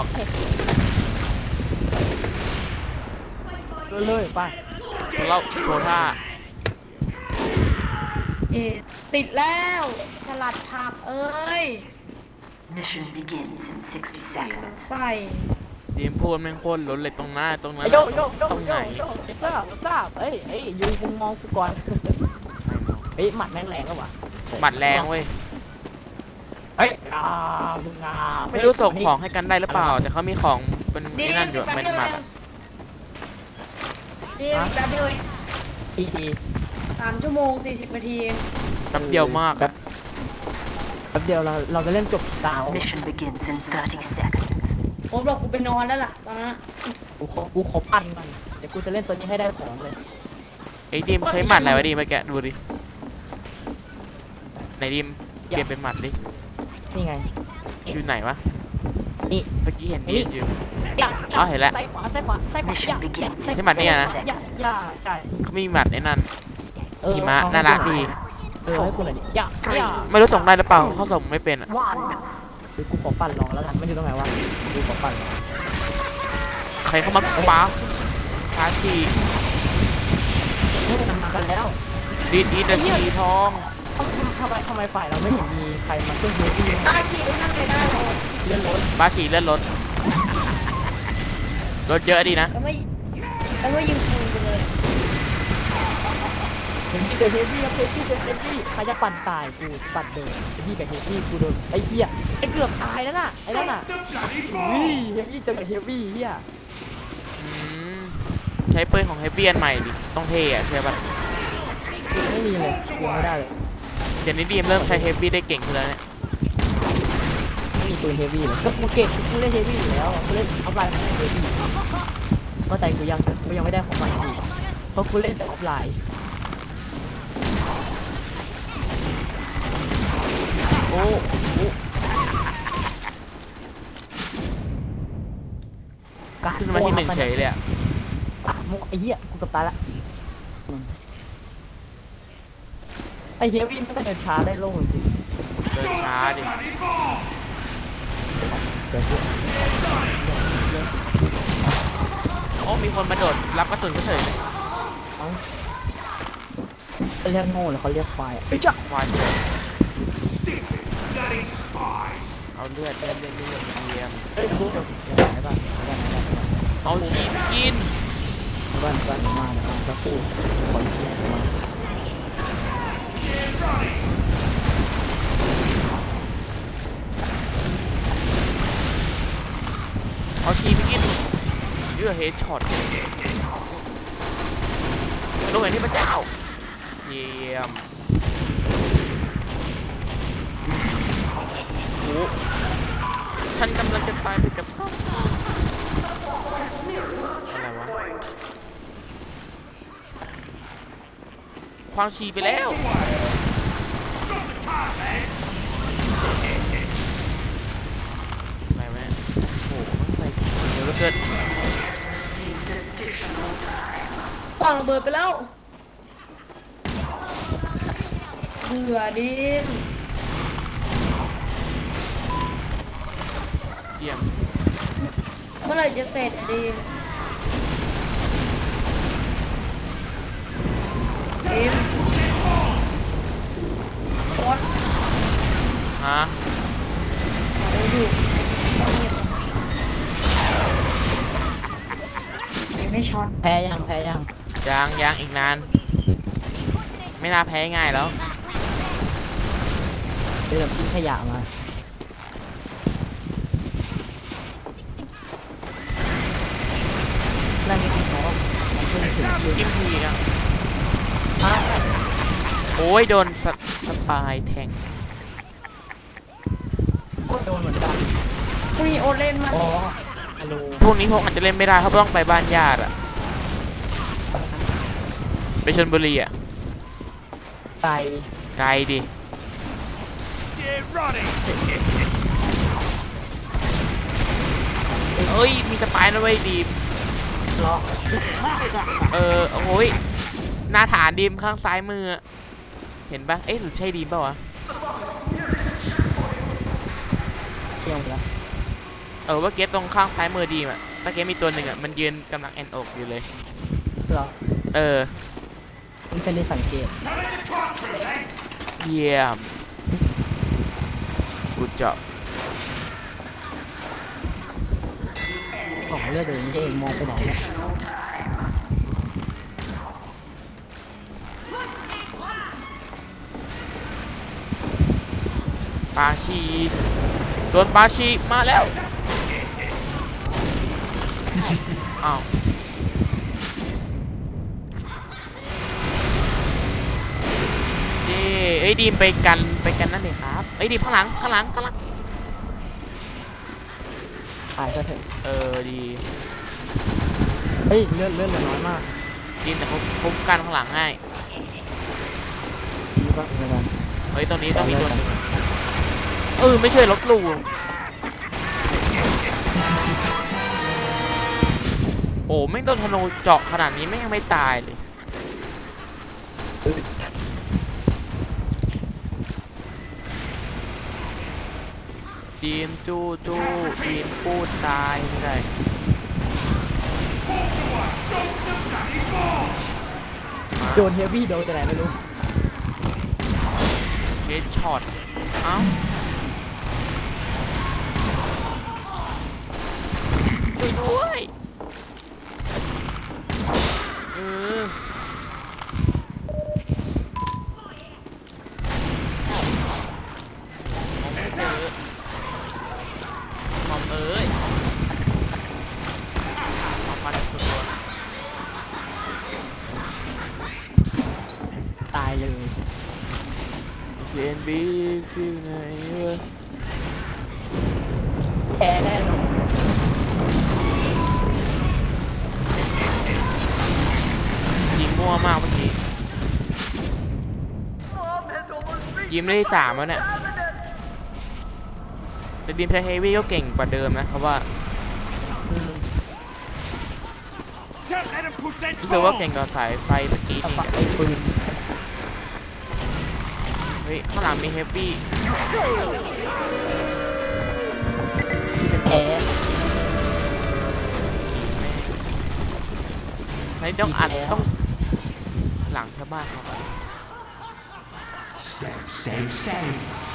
อกเลยไปเราโชว์ท่าเอ๊ะติดแล้วสลัดผักเอ้ย Mission begins in 60 seconds. ใส่ดีมพูดแม่งโคตรล้นเลยตรงหน้าตรงนั้นไอ้โยโยโยตรงโยไหนโยทราบทราบเอ้ยเอ้ยยูมึงมองกูก่อน เฮ้ยหมัดแม่งแรงแล้ววะหมัดแรงเว้ย เฮ้ยอ่ามึงอ่าไม่รู้ส่งของให้กันได้หรือเปล่า แต่เขามีของเป็นไอ้นั่นอยู่เป็นหมัดอะเดียวแป๊บเดียวเองอีทีสามชั่วโมงสี่สิบนาทีเองแป๊บเดียวมากแป๊บแป๊บเดียวเราเราจะเล่นจบดาว Mission begins in 30 seconds. ผมบอกกูไปนอนแล้วล่ะตอนนั้นอะกูขอกูขอปั่นมันเดี๋ยวกูจะเล่นตัวนี้ให้ได้ของเลยไอ้ดีมใช้หมัดอะไรวะดีมไปแกะดูดิไหนดีมเปลี่ยนเป็นหมัดดิ นี่ไง อยู่ไหนวะนี่เมื่อกี้เห็นดีมอยู่ อย่าอ๋อเห็นแล้ว ซ้ายขวาซ้ายขวาซ้ายขวาอย่าอย่าซ้ายใช่หมัดเนี่ยนะ อย่าอย่าใช่เขามีหมัดไอ้นั่นเออหิมะเอน่ารักดี เออให้กูหน่อยดิอย่าอย่าไม่รู้ส่งได้หรือเปล่าเขาส่งไม่เป็นอะเดี๋ยวกูขอปั่นลองแล้วกันมันอยู่ตรงไหนวะกูขอปั่นลองใครเข้ามาป้าพาชีเฮ้ยมันมากันแล้วดีดอีแต่ชีทอง ทำไมทำไมฝ่ายเราไม่เห็นมีใครมาช่วยเฮฟวี่ตาฉีดนั่งเลยได้เลยเลื่อนรถบาชีเลื่อนรถรถเยอะดีนะแล้วไม่แล้วไม่ยิงปืนไปเลยเห็นที่เจอเฮฟวี่ครับเฮฟวี่เจอเฮฟวี่ใครจะปั่นตายกูปั่นเดินเฮฟวี่กับเฮฟวี่กูโดนไอ้เหี้ยไอ้เกือบตายแล้วน่ะไอ้นั่นน่ะอุ้ยเฮฟวี่เจอกับเฮฟวี่เหี้ยอืมใช้ปืนของเฮฟเบียนใหม่ดิต้องเท่อะใช่ปะไม่มีเลยยังไม่ได้เลยเดี๋ยวนี้ดีมเริ่มใช้เฮฟบี้ได้เก่งขึ้นแล้วเนี่ยไม่มีปืนเฮฟวี่เลยก็กูเก่งกูเล่นเฮฟวี่อยู่แล้วกูเล่นออฟไลน์ของเฮฟวี่เข้าใจกูยังกูยังไม่ได้ของมันอยู่เพราะกูเล่นแต่ออฟไลน์โอ้โหขึ้นมาที่หนึ่งเฉยเลยอะอะมุกไอ้เหี้ยกูเกับตายละอืม ไอ้เฮฟวี่ไม่ได้เดินช้าได้โล่งจริงเดินช้าดิเดี๋ยวกูโอ้มีคนมาโดดรับกระสุนก็เฉยเลยเอาเขาเรียกโง่หรือเขาเรียกควายอะไอ้ยจ้ะควายเฉยเอาเลือดเลือดเลือดเลือดเยี่ยมเอ้ยกูจะไหนบ้างไหนบ้างไหนบ้างเอาชีสกินไหนบ้างไหนบ้างมาไหนบ้างสักครู่ขอที่มาเอา อเฮดช็อตลงอย่างที่พระเจ้า เยี่ยมโอ้ฉันกำลังจะตายไปกับเขาอะไรวะ ควางชีไปแล้วอะไรวะเนี่โอ้โหไม่ไปเดี๋ยวเหลือเกินปองระเบิดไปแล้วเบื่อดินเยี่ยม เมื่อไหร่จะเสร็จอะดิ แพ้ยังแพ้ยังยังยังอีกนาน ไม่น่าแพ้ง่ายแล้ว เดี๋ยวทิ้งขยะมานั่นคือเขาเพิ่งถึงคิวจิ้มทีนะอะโอ้ยโดนสสปายแทงก็โดนเหมือนกันพรุ่งนี้โอ๊ตเล่นมาอ๋อฮัลโหลพวกนี้พวกอาจจะเล่นไม่ได้เพราะต้องไปบ้านญาติอะ ไปชลบุรีอะไก่ไกลดิเอ้ย มีสปายนะเว้ยดีมล็อกเออโอ้ยหน้าฐานดีมข้างซ้ายมืออะเห็นปะเอ๊ะหรือใช่ดีมเปล่าวะเที่ยวแล้วเออว่าเกตตรงข้างซ้ายมือดีมอะตะเกตมีตัวหนึ่งอะมันยืนกำลังแอนอกอยู่เลย เหรอ เออมั นเป็นในสังเกตเยี่ยมกูจบของเลือดเองเองมองไปไหนเนี่ยปาชีโดนปาชีมาแล้ว อ้าว เย้เอ้ยดีมไปกันไปกันนั่นเลยครับเอ้ยดีมข้างหลังข้างหลังข้างหลังตายก็เถอะเออดีเฮ้ยเลือดเลือดเหลือน้อยมากดีมแต่เขาคุ้มกันข้างหลังให้ดีป่ะเหมือนกันเฮ้ยตรงนี้ต้องมีตัวหนึงเออไม่ใช่รถลูโอ้ไม่งโดนธนูเจาะขนาดนี้แม่งยังไม่ตายเลย ดีมจู้จู้ดีมพูดตายไม่ใช่โดนเฮฟวี่โดนแต่ไหนไม่รู้เฮดช็อตเอ้าช่วยด้วยเออมองไม่เจอมอมเอ้ยมอมมาทุกตัว ตายเลย เพียน บีฟิวไหนวะแพ้แน่นอนยิงมั่วมากเมื่อกี้ยิมได้ที่สามแล้วเนี่ยแต่ดีมใช้เฮฟวี่ก็เก่งกว่าเดิมนะเพราะว่ารู้สึกว่าเก่งกว่าสายไฟเมื่อกี้เอานี่ ปักไอ้ปืนเฮ้ย ข้างหลังมีเฮฟวี่แพ้ไอ้ต้องอัดต้อง หลังชาวบ้านเขา Stab, stab, stab.